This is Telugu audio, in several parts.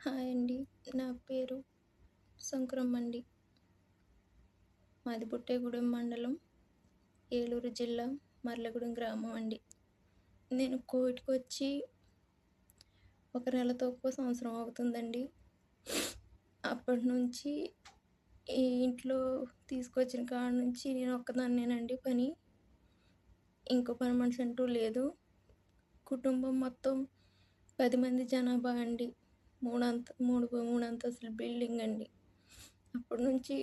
హాయ్ అండి. నా పేరు శంకురమ్మ అండి. మాది పుట్టేగూడెం మండలం ఏలూరు జిల్లా మర్లగూడెం గ్రామం అండి. నేను కోవిడ్కి వచ్చి ఒక నెల తక్కువ సంవత్సరం అవుతుందండి. అప్పటి నుంచి ఈ ఇంట్లో తీసుకొచ్చిన కాడ నుంచి నేను ఒక్కదాన్నేనండి పని. ఇంకో పని మనిషి అంటూ లేదు. కుటుంబం మొత్తం పది మంది జనాభా అండి. మూడంత మూడు మూడు అంతస్తుల బిల్డింగ్ అండి. అప్పటి నుంచి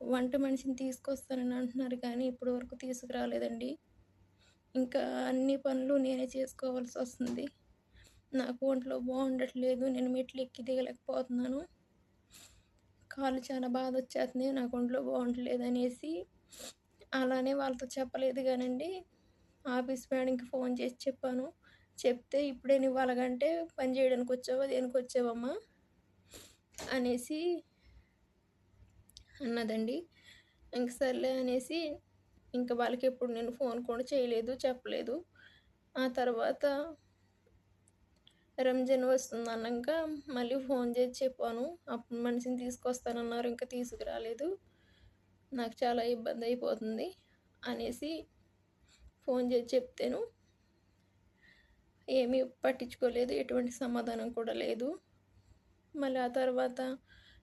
వంట మనిషిని తీసుకొస్తానని అంటున్నారు కానీ ఇప్పటి వరకు తీసుకురాలేదండి. ఇంకా అన్ని పనులు నేనే చేసుకోవాల్సి వస్తుంది. నాకు ఒంట్లో బాగుండట్లేదు నేను మెట్లు ఎక్కి దిగలేకపోతున్నాను. కాలు చాలా బాధ వచ్చేస్తుంది నాకు ఒంట్లో బాగుండట్లేదు అనేసి అలానే వాళ్ళతో చెప్పలేదు కానండి. ఆఫీస్ మేడంకి ఫోన్ చేసి చెప్పాను. చెప్తే ఇప్పుడే నువ్వు అలాగంటే పని చేయడానికి వచ్చావా దేనికి వచ్చావమ్మా అనేసి అన్నదండి. ఇంక సర్లే అనేసి ఇంకా వాళ్ళకి ఎప్పుడు నేను ఫోన్ కూడా చేయలేదు చెప్పలేదు. ఆ తర్వాత రంజాన్ వస్తుంది అన్నాక మళ్ళీ ఫోన్ చేసి చెప్పాను. అప్పుడు మనిషిని తీసుకొస్తానన్నారు ఇంకా తీసుకురాలేదు. నాకు చాలా ఇబ్బంది అయిపోతుంది అనేసి ఫోన్ చేసి చెప్తాను. ఏమీ పట్టించుకోలేదు ఎటువంటి సమాధానం కూడా లేదు. మళ్ళీ ఆ తర్వాత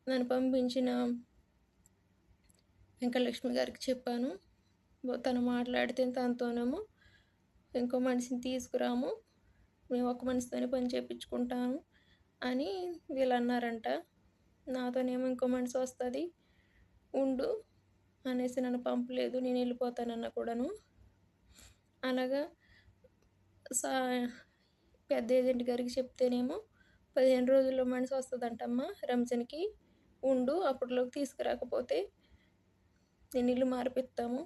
నన్ను పంపించిన వెంకటలక్ష్మి గారికి చెప్పాను. తను మాట్లాడితే తనతోనేమో ఇంకో మనిషిని తీసుకురాము మేము ఒక మనిషితోనే పని చేయించుకుంటాము అని వీళ్ళు అన్నారంట. నాతోనేమో ఇంకో మనిషి వస్తుంది ఉండు అనేసి నన్ను పంపలేదు. నేను వెళ్ళిపోతానన్న కూడాను అలాగా సా పెద్ద ఏజెంట్ గారికి చెప్తేనేమో పదిహేను రోజుల్లో మనిషి వస్తుందంటమ్మా రంజాన్కి. ఉండు అప్పట్లోకి తీసుకురాకపోతే నేను ఇల్లు మార్పిస్తాము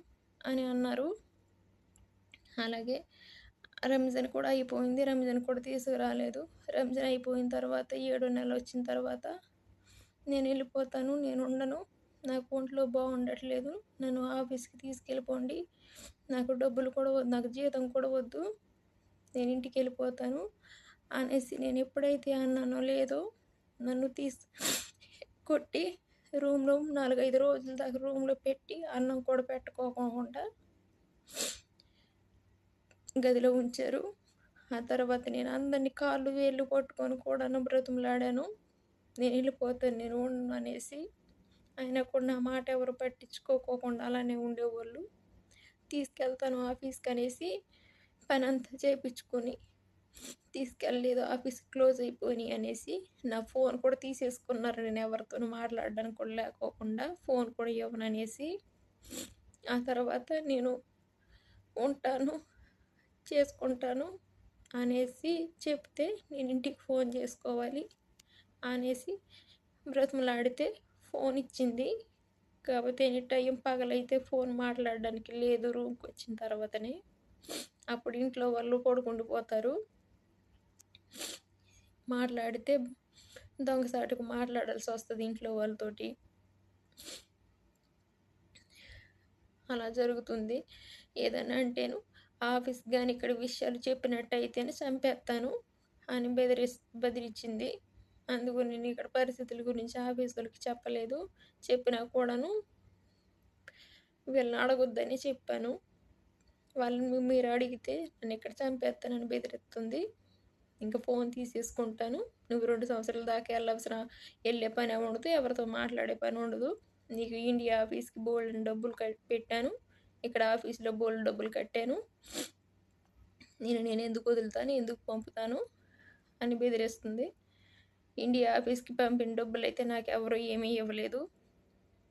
అని అన్నారు. అలాగే రంజాన్ కూడా అయిపోయింది. రంజాన్ కూడా తీసుకురాలేదు. రంజాన్ అయిపోయిన తర్వాత ఏడు నెలలు వచ్చిన తర్వాత నేను వెళ్ళిపోతాను నేను ఉండను. నాకు ఒంట్లో బాగుండట్లేదు. నన్ను ఆఫీస్కి తీసుకెళ్ళిపోండి. నాకు డబ్బులు కూడా వద్దు నాకు జీతం కూడా వద్దు. నేను ఇంటికి వెళ్ళిపోతాను అనేసి నేను ఎప్పుడైతే అన్నానో లేదో నన్ను తీసి కొట్టి రూమ్లో నాలుగైదు రోజుల దాకా రూమ్లో పెట్టి అన్నం కూడా పెట్టుకోకుండా గదిలో ఉంచారు. ఆ తర్వాత నేను అందరినీ కాళ్ళు వేళ్ళు పట్టుకొని కూడా బ్రతుములాడాను నేను వెళ్ళిపోతాను నేను ఉండను అనేసి ఆయన కూడా నా మాట ఎవరు పట్టించుకోకుండా అలానే ఉండేవాళ్ళు. తీసుకెళ్తాను ఆఫీస్కి అనేసి పని అంతా చేయించుకొని తీసుకెళ్ళలేదు ఆఫీస్ క్లోజ్ అయిపోయి అనేసి నా ఫోన్ కూడా తీసేసుకున్నారు. నేను ఎవరితోనూ మాట్లాడడానికి కూడా లేకోకుండా ఫోన్ కూడా ఇవ్వను అనేసి ఆ తర్వాత నేను ఉంటాను చేసుకుంటాను అనేసి చెప్తే నేను ఇంటికి ఫోన్ చేసుకోవాలి అనేసి బ్రతిమలాడితే ఫోన్ ఇచ్చింది. కాకపోతే ఎనీ టైం పగలైతే ఫోన్ మాట్లాడడానికి లేదు రూమ్కి వచ్చిన తర్వాతనే. అప్పుడు ఇంట్లో వాళ్ళు పడుకుండిపోతారు మాట్లాడితే దొంగసాటుకు మాట్లాడాల్సి వస్తుంది ఇంట్లో వాళ్ళతోటి. అలా జరుగుతుంది. ఏదైనా అంటేను ఆఫీస్ కానీ ఇక్కడ విషయాలు చెప్పినట్టయితేనే చంపేస్తాను అని బెదిరి బెదిరించింది అందుకు నేను ఇక్కడ పరిస్థితుల గురించి ఆఫీసులకి చెప్పలేదు. చెప్పినా కూడాను వీళ్ళని అడగొద్దని చెప్పాను. వాళ్ళని మీరు అడిగితే నన్ను ఇక్కడ చంపేస్తానని బెదిరిస్తుంది. ఇంకా ఫోన్ తీసేసుకుంటాను. నువ్వు రెండు సంవత్సరాల దాకా వెళ్ళవసరం వెళ్ళే పని ఉండదు. ఎవరితో మాట్లాడే పని ఉండదు. నీకు ఇండియా ఆఫీస్కి బోల్డ్ డబ్బులు పెట్టాను. ఇక్కడ ఆఫీస్లో బోల్డ్ డబ్బులు కట్టాను. నేను నేను ఎందుకు వదులుతాను? ఎందుకు పంపుతాను? అని బెదిరిస్తుంది. ఇండియా ఆఫీస్కి పంపిన డబ్బులు అయితే నాకు ఎవరు ఏమీ ఇవ్వలేదు.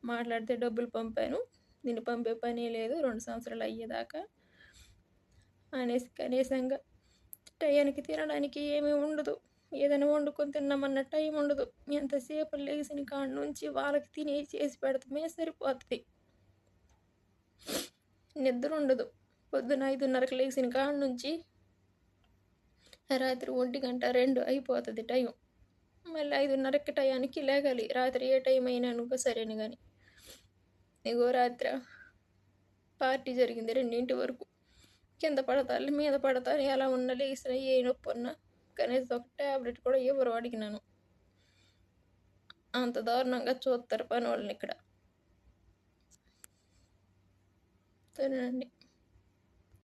మాట్లాడితే డబ్బులు పంపాను. నేను పంపే పనే లేదు. రెండు సంవత్సరాలు అయ్యేదాకా అనేసి కనీసంగా టయానికి తినడానికి ఏమీ ఉండదు. ఏదైనా వండుకొని తిన్నామన్న టైం ఉండదు. ఎంతసేపు లేచిన కాడ నుంచి వాళ్ళకి తిని చేసి పెడతామే సరిపోతుంది నిద్ర ఉండదు. పొద్దున ఐదున్నరకు లేచిన కాడ నుంచి రాత్రి ఒంటి గంట రెండు అయిపోతుంది టైం. మళ్ళీ ఐదున్నరకి టయానికి లేగాలి. రాత్రి ఏ టైం అయినా అనుకో సరేను కానీ ఇగో రాత్రి పార్టీ జరిగింది రెండింటి వరకు. కింద పడతారు మీద పడతారు ఎలా ఉన్నా లేసిన ఏ నొప్పి ఉన్నా. కనీసం ఒక ట్యాబ్లెట్ కూడా ఎవరు అడిగినాను. అంత దారుణంగా చూస్తారు పని వాళ్ళని ఇక్కడ. సరేనండి.